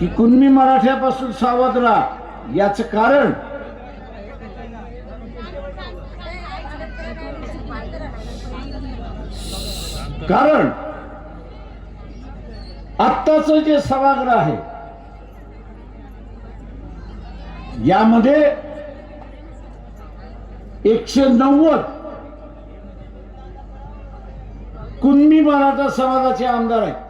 की कुणबी मराठ्यापासून सावध राहा. याच कारण? कारण आत्ताच जे सभागृह आहे यामध्ये एकशे नव्वद कुणबी मराठा समाजाचे आमदार आहेत.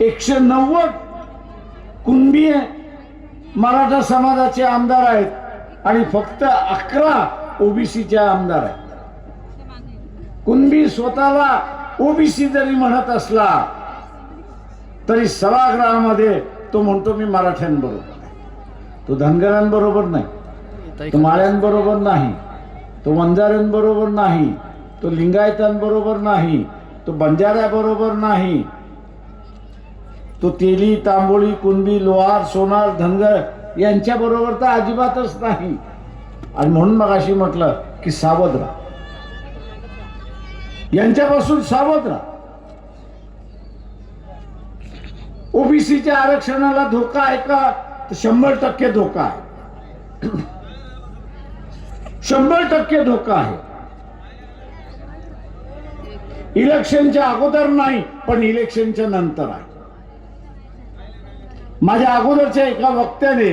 एकशे नव्वद कुणबी मराठा समाजाचे आमदार आहेत आणि फक्त अकरा ओबीसीचे आमदार आहेत. कुणबी स्वतःला ओबीसी जरी म्हणत असला तरी सभागृहामध्ये तो म्हणतो मी मराठ्यांबरोबर आहे तो धनगरांबरोबर नाही तो माळ्यांबरोबर नाही तो वंजाऱ्यांबरोबर नाही तो लिंगायतांबरोबर नाही तो बंजाऱ्याबरोबर नाही तो तेली तांबोळी कुणबी लोहार सोनार धनगर यांच्या बरोबर तर अजिबातच नाही. आणि म्हणून मग अशी म्हटलं की सावध राहा. यांच्यापासून सावध राहा. ओबीसीच्या आरक्षणाला धोका आहे का? तर शंभर टक्के धोका आहे. शंभर टक्के धोका आहे. इलेक्शनच्या अगोदर नाही पण इलेक्शनच्या नंतर आहे. माझ्या अगोदरच्या एका वक्त्याने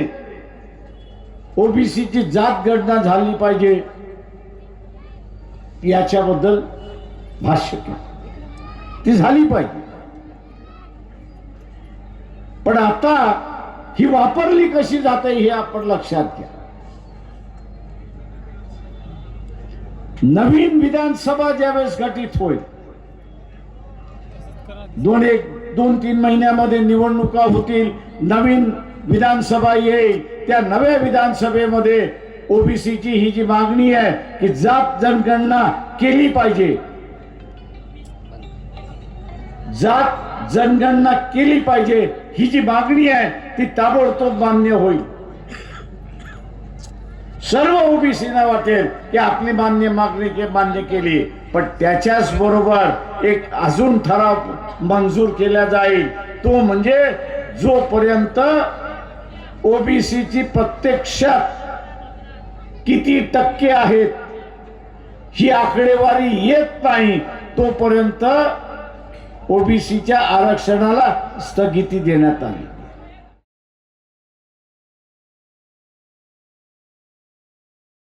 ओबीसीची जात गणना झाली पाहिजे याच्याबद्दल भाष्य केलं. ती झाली पाहिजे. पण आता ही वापरली कशी जाते हे आपण लक्षात घ्या. नवीन विधानसभा ज्यावेळेस गठीत होईल दोन एक दोन तीन महिन्यामध्ये निवडणुका होतील नवीन विधानसभा येईल. त्या नव्या विधानसभेमध्ये ओबीसीची ही जी मागणी आहे की जात जनगणना केली पाहिजे. जात जनगणना केली पाहिजे ही जी मागणी आहे ती ताबडतोब मान्य होईल. सर्व ओबीसीना वाटेल की आपली मान्य मागणी के मान्य केली. पण त्याच्याच बरोबर एक अजून ठराव मंजूर केला जाईल. तो म्हणजे जोपर्यंत ओबीसीची प्रत्यक्षात किती टक्के आहेत ही आकडेवारी येत नाही तोपर्यंत ओबीसीच्या आरक्षणाला स्थगिती देण्यात आली.